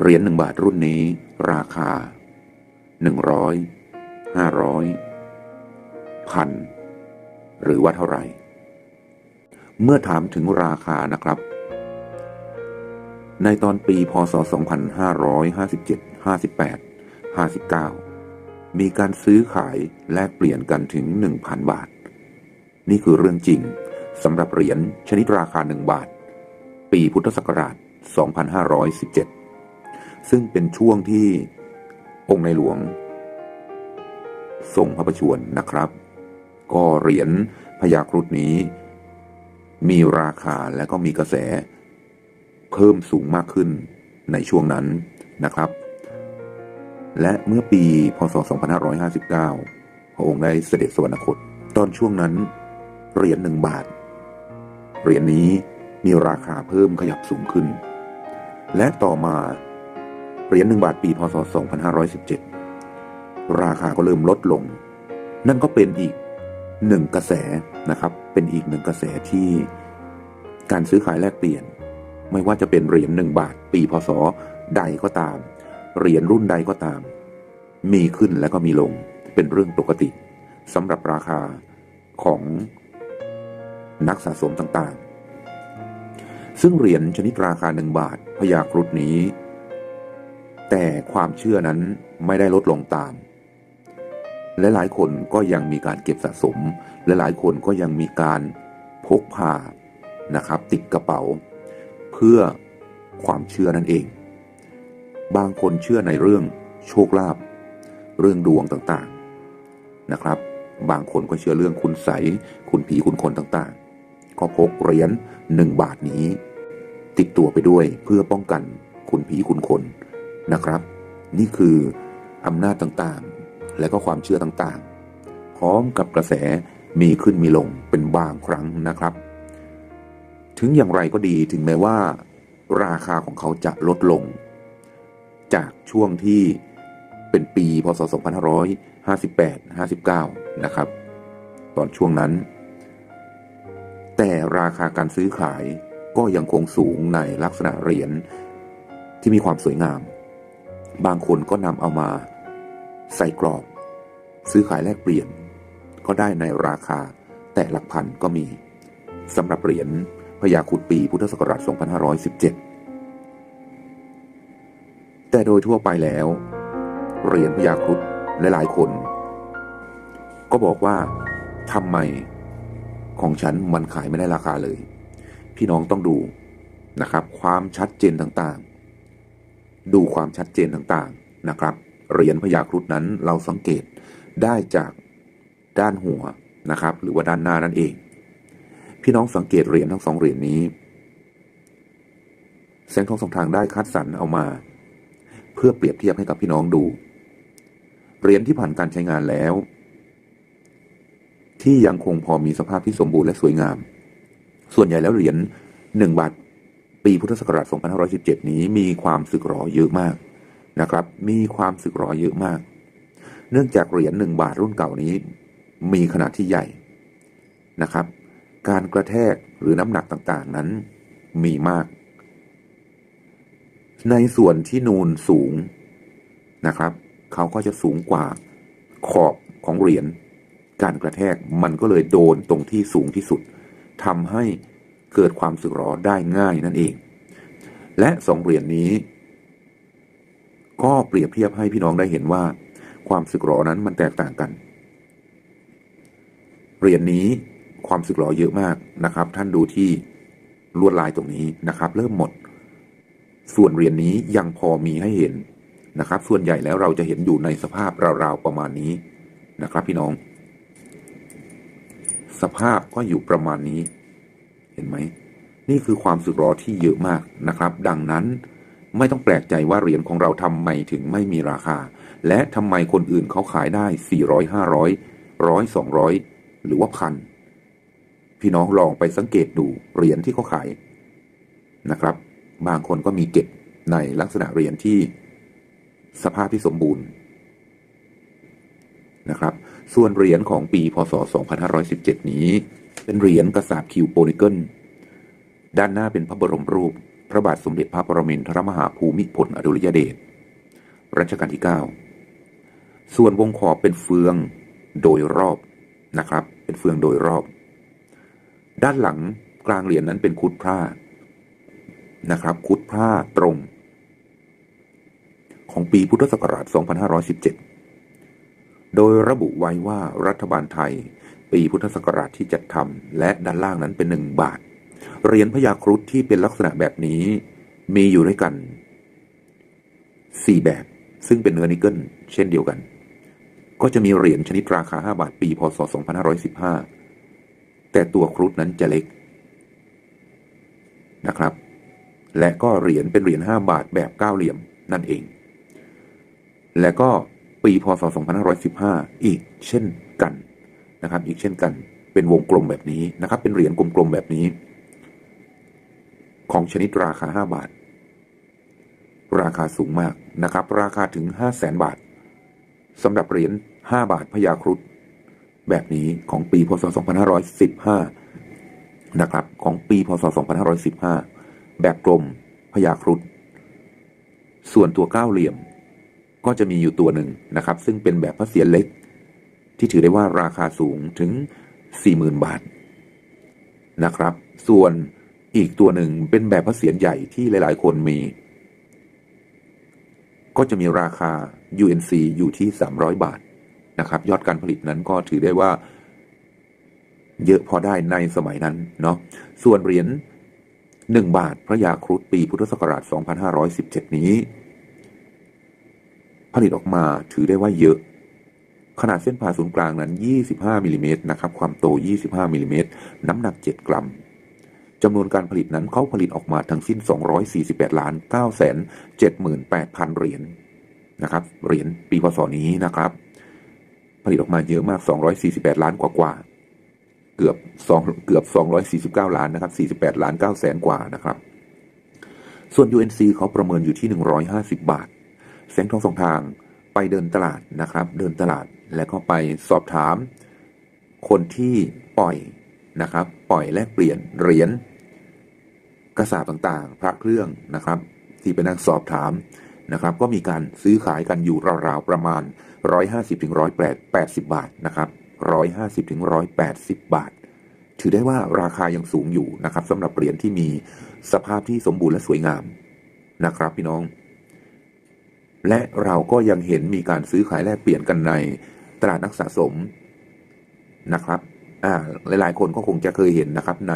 เหรียญหนึ่งบาทรุ่นนี้ ราคาหนึ่งร้อยห้าร้อยพันหรือว่าเท่าไหร่ เมื่อถามถึงราคานะครับ ในตอนปีพศ 2557 58 59 มีการซื้อขายแลกเปลี่ยนกันถึง 1,000 บาท นี่คือเรื่องจริงสำหรับเหรียญชนิดราคา 1 บาท ปีพุทธศักราช 2517 ซึ่งเป็นช่วงที่องค์ในหลวง ทรงพระประชวรนะครับ ก็เหรียญพญาครุฑนี้ มีราคาและก็มีกระแส เพิ่มสูงมากขึ้นในช่วงนั้นนะครับ และเมื่อปีพศ 2559 พระองค์ได้เสด็จสวรรคต ตอนช่วงนั้นเหรียญหนึ่งบาท เหรียญนี้มีราคาเพิ่มขยับสูงขึ้น และต่อมา เหรียญหนึ่งบาทปีพศ 2517 ราคาก็เริ่มลดลง นั่นก็เป็นอีกหนึ่งกระแสนะครับ เป็นอีกหนึ่งกระแสที่การซื้อขายแลกเปลี่ยน ไม่ว่าจะเป็นเหรียญหนึ่งบาทปีพศใดก็ตาม เหรียญรุ่นใดก็ตาม มีขึ้นและก็มีลงเป็นเรื่องปกติสำหรับราคาของนักสะสมต่างๆ ซึ่งเหรียญชนิดราคาหนึ่งบาทพยาครุฑนี้ แต่ความเชื่อนั้นไม่ได้ลดลงตาม และหลายคนก็ยังมีการเก็บสะสม และหลายคนก็ยังมีการพกพานะครับ ติดกระเป๋า เพื่อความเชื่อนั่นเอง บางคนเชื่อในเรื่องโชคลาภเรื่องดวงต่างๆนะครับ บางคนก็เชื่อเรื่องคุณใสคุณผีคุณคนต่างๆ ก็พกเหรียญหนึ่งบาทนี้ ติดตัวไปด้วยเพื่อป้องกันคุณผีคุณคน นะครับ นี่คืออำนาจต่างๆ และก็ความเชื่อต่างๆ พร้อมกับกระแสมีขึ้นมีลงเป็นบางครั้งนะครับ ถึงอย่างไรก็ดีถึงแม้ว่า ราคาของเขาจะลดลง จากช่วงที่เป็นปีพศ 2558 59 นะครับ ตอนช่วงนั้น แต่ราคาการซื้อขายก็ยังคงสูงในลักษณะเหรียญที่มีความสวยงาม บางคนก็นำเอามา ใส่กรอบ ซื้อขายแลกเปลี่ยน ก็ได้ในราคาแต่หลักพันก็มีสำหรับเหรียญพญาครุดปีพุทธศักราช 2517 แต่โดยทั่วไปแล้ว เหรียญพญาครุดหลายๆคน ก็บอกว่าทำไมของฉันมันขายไม่ได้ราคาเลย พี่น้องต้องดูนะครับ ความชัดเจนต่างๆ ดูความชัดเจนต่างๆนะครับเหรียญพญาครุฑนั้นเราสังเกตได้จากด้านหัวนะครับ หรือว่าด้านหน้านั่นเอง พี่น้องสังเกตเหรียญทั้งสองเหรียญนี้แสงทองสองทางได้คัดสรรเอามา เพื่อเปรียบเทียบให้กับพี่น้องดูเหรียญที่ผ่านการใช้งานแล้ว ที่ยังคงพอมีสภาพที่สมบูรณ์และสวยงาม ส่วนใหญ่แล้วเหรียญหนึ่งบาท ปีพุทธศักราช 2517 นี้มีความสึกหรอเยอะมากนะครับ มีความสึกหรอเยอะมาก เนื่องจากเหรียญหนึ่งบาทรุ่นเก่านี้ มีขนาดที่ใหญ่นะครับ การกระแทกหรือน้ำหนักต่างๆนั้นมีมาก ในส่วนที่นูนสูงนะครับ เขาก็จะสูงกว่าขอบของเหรียญการกระแทกมันก็เลยโดนตรงที่สูงที่สุดทำให้ เกิดความสึกหรอได้ง่ายนั่นเอง และสองเหรียญนี้ ก็เปรียบเทียบให้พี่น้องได้เห็นว่า ความสึกหรอนั้นมันแตกต่างกัน เหรียญนี้ความสึกหรอเยอะมากนะครับ ท่านดูที่ลวดลายตรงนี้นะครับ เริ่มหมด ส่วนเหรียญนี้ยังพอมีให้เห็นนะครับ ส่วนใหญ่แล้วเราจะเห็นอยู่ในสภาพราวๆประมาณนี้นะครับ พี่น้อง สภาพก็อยู่ประมาณนี้ ห็นไหม นี่คือความสึกหรอที่เยอะมากนะครับ ดังนั้นไม่ต้องแปลกใจว่าเหรียญของเราทำไมถึงไม่มีราคา และทำไมคนอื่นเขาขายได้ 400 500 100 200 หรือว่าพันพี่น้องลองไปสังเกตดูเหรียญที่เขาขายนะครับ บางคนก็มีเก็บในลักษณะเหรียญที่สภาพที่สมบูรณ์นะครับ ส่วนเหรียญของปีพศ 2517 นี้ เป็นเหรียญกระสาบคิวโปนิเกิล ด้านหน้าเป็นพระบรมรูป พระบาทสมเด็จพระปรมินทรมหาภูมิพลอดุลยเดชรัชกาลที่ 9 ส่วนวงขอบเป็นเฟืองโดยรอบนะครับ เป็นเฟืองโดยรอบ ด้านหลังกลางเหรียญนนั้นเป็นคุดพร่านะครับ คุดพร่าตรง ของปีพุทธศักราช 2517 โดยระบุไว้ว่ารัฐบาลไทย ปีพุทธศักราชที่จัดทำและด้านล่างนั้นเป็นหนึ่งบาท เหรียญพญาครุฑที่เป็นลักษณะแบบนี้มีอยู่ด้วยกัน4แบบ ซึ่งเป็นเนื้อนิกเกิลเช่นเดียวกัน ก็จะมีเหรียญชนิดราคา 5 บาทปี พศ 2515 แต่ตัวครุฑนั้นจะเล็กนะครับ และก็เหรียญเป็นเหรียญ5บาทแบบเก้าเหลี่ยมนั่นเอง และก็ปี พศ 2515 อีกเช่นกัน นะครับ อีกเช่นกัน เป็นวงกลมแบบนี้นะครับ เป็นเหรียญกลมๆแบบนี้ ของชนิดราคา 5 บาท ราคาสูงมากนะครับ ราคาถึง 5 0 0แสนบาทสำหรับเหรียญ5บาทพญาครุฑแบบนี้ของปีพศ 2515 นะครับ ของปีพศ 2515 แบบกลมพญาครุฑส่วนตัวเก้าเหลี่ยม ก็จะมีอยู่ตัวหนึ่งนะครับ ซึ่งเป็นแบบพระเศียรเล็ก ที่ถือได้ว่าราคาสูงถึง 40,000 บาทนะครับ ส่วนอีกตัวหนึ่งเป็นแบบพระเศียรใหญ่ที่หลาย ๆ คนมี ก็จะมีราคา UNC อยู่ที่ 300 บาทนะครับ ยอดการผลิตนั้นก็ถือได้ว่า เยอะพอได้ในสมัยนั้นเนาะส่วนเหรียญ1 บาทพระยาครุฑปีพุทธศักราช 2517 นี้ ผลิตออกมาถือได้ว่าเยอะ ขนาดเส้นผ่าศูนย์กลางนั้น 25มิลลิเมตรนะครับ ความโต 25มิลลิเมตรน้ำหนัก 7 กรัมจำนวนการผลิตนั้นเขาผลิตออกมาทั้งสิ้น 248 ล้าน9แสน78,000เหรียญนะครับ เหรียญปีพศนี้นะครับ ผลิตออกมาเยอะมาก 248 ล้านกว่ากว่าเกือบ2เกือบ 249 ล้านนะครับ48 ล้าน9แสนกว่านะครับ ส่วน UNC เขาประเมินอยู่ที่ 150 บาท แสงทองสองทางไปเดินตลาดนะครับ เดินตลาด แล้วก็ไปสอบถาม คนที่ปล่อยนะครับ ปล่อยแลกเปลี่ยนเหรียญกระสาบต่างๆ พระเครื่องนะครับ ที่ไปนั่งสอบถามนะครับ ก็มีการซื้อขายกันอยู่ราวๆประมาณ 150ถึง180 บาทนะครับ150ถึง180 บาท ถือได้ว่าราคายังสูงอยู่นะครับสำหรับเหรียญที่มีสภาพที่สมบูรณ์และสวยงามนะครับพี่น้อง และเราก็ยังเห็นมีการซื้อขายแลกเปลี่ยนกันใน ตลาดนักสะสมนะครับอ่าหลายๆ คนก็คงจะเคยเห็นนะครับใน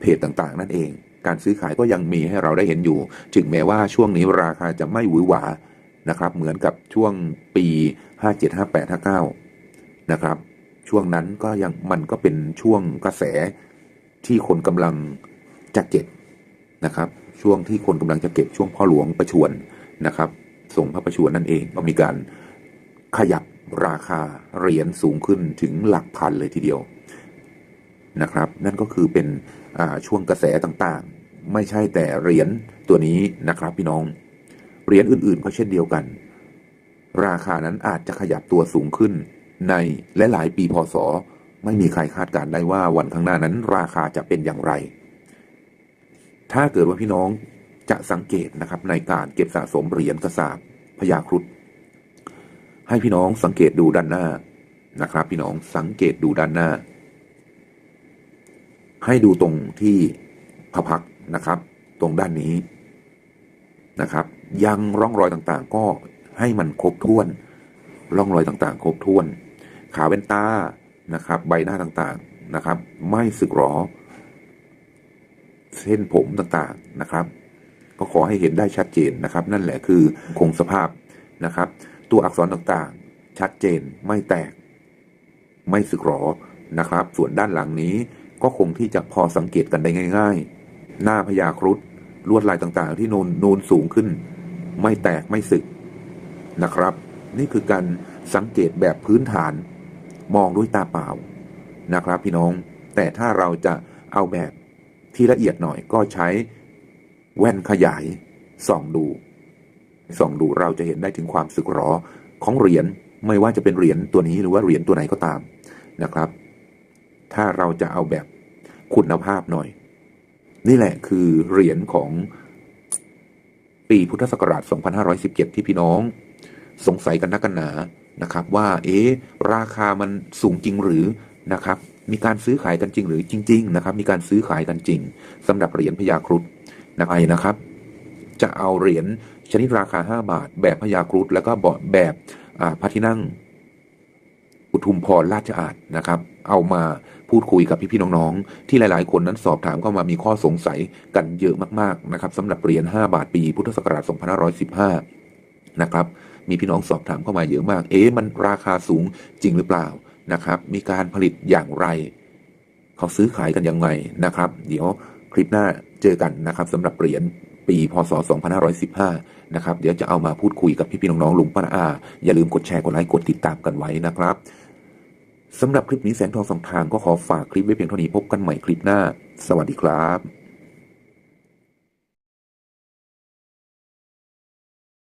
เพจต่างๆ นั่นเอง การซื้อขายก็ยังมีให้เราได้เห็นอยู่ ถึงแม้ว่าช่วงนี้ราคาจะไม่หวือหวานะครับ เหมือนกับช่วงปี 57 58 59 นะครับ ช่วงนั้นก็ยังมันก็เป็นช่วงกระแสที่คนกำลังจะเก็บนะครับ ช่วงที่คนกำลังจะเก็บช่วงพ่อหลวงประชวรนะครับ ส่งพระประชวรนั่นเองก็มีการขยับ ราคาเหรียญสูงขึ้นถึงหลักพันเลยทีเดียวนะครับ นั่นก็คือเป็นช่วงกระแสต่างๆ ไม่ใช่แต่เหรียญตัวนี้นะครับพี่น้องเหรียญอื่นๆก็เช่นเดียวกัน ราคานั้นอาจจะขยับตัวสูงขึ้น ในและหลายปีพศ ไม่มีใครคาดการได้ว่าวันข้างหน้านั้น ราคาจะเป็นอย่างไร ถ้าเกิดว่าพี่น้องจะสังเกตนะครับในการเก็บสะสมเหรียญกระสาบพญาครุฑ ให้พี่น้องสังเกตดูด้านหน้านะครับ พี่น้องสังเกตดูด้านหน้า ให้ดูตรงที่พระพักนะครับ ตรงด้านนี้นะครับ ยังร่องรอยต่างๆ ก็ให้มันครบถ้วน ร่องรอยต่างๆ ครบถ้วน ขาเว้นตานะครับ ใบหน้าต่างๆนะครับ ไม่สึกหรอ เส้นผมต่างๆนะครับ ก็ขอให้เห็นได้ชัดเจนนะครับ นั่นแหละคือคงสภาพนะครับ ตัวอักษรต่างๆ ชัดเจนไม่แตก ไม่สึกหรอนะครับ ส่วนด้านหลังนี้ก็คงที่จะพอสังเกตกันได้ง่าย ๆ หน้าพญาครุฑลวดลายต่างๆ ที่นูนนูนสูงขึ้น ไม่แตกไม่สึกนะครับ นี่คือการสังเกตแบบพื้นฐาน มองด้วยตาเปล่านะครับ พี่น้องแต่ถ้าเราจะเอาแบบที่ละเอียดหน่อยก็ใช้แว่นขยายส่องดู ส่องดูเราจะเห็นได้ถึงความสึกหรอของเหรียญไม่ว่าจะเป็นเหรียญตัวนี้หรือว่าเหรียญตัวไหนก็ตามนะครับ ถ้าเราจะเอาแบบคุณภาพหน่อย นี่แหละคือเหรียญของปีพุทธศักราช 2517 ที่พี่น้อง สงสัยกันนักกันหนานะครับ ว่า เอ๊ะราคามันสูงจริงหรือนะครับ มีการซื้อขายกันจริงหรือจริง ๆ นะครับ มีการซื้อขายกันจริงสำหรับเหรียญพญาครุฑนะครับ จะเอาเหรียญชนิดราคา 5 บาท แบบพญาครุฑแล้วก็แบบอ่าพระที่นั่งอุทุมพรราชอาณนะครับ เอามาพูดคุยกับพี่ๆน้องๆ ที่หลายๆ คนนั้นสอบถามเข้ามามีข้อสงสัยกันเยอะมากๆนะครับสำหรับเหรียญ5บาทปีพุทธศักราช2515 นะครับ มีพี่น้องสอบถามเข้ามาเยอะมาก เอ๊ะมันราคาสูงจริงหรือเปล่านะครับ มีการผลิตอย่างไร เขาซื้อขายกันยังไงนะครับ เดี๋ยวคลิปหน้าเจอกันนะครับสำหรับเหรียญ ปีพศ 2515 นะครับ เดี๋ยวจะเอามาพูดคุยกับพี่ๆน้องๆลุงป้าน้าอา อย่าลืมกดแชร์กดไลค์กดติดตามกันไว้นะครับสำหรับคลิปนี้แสงทองสองทางก็ขอฝากคลิปไว้เพียงเท่านี้พบกันใหม่คลิปหน้า สวัสดีครับ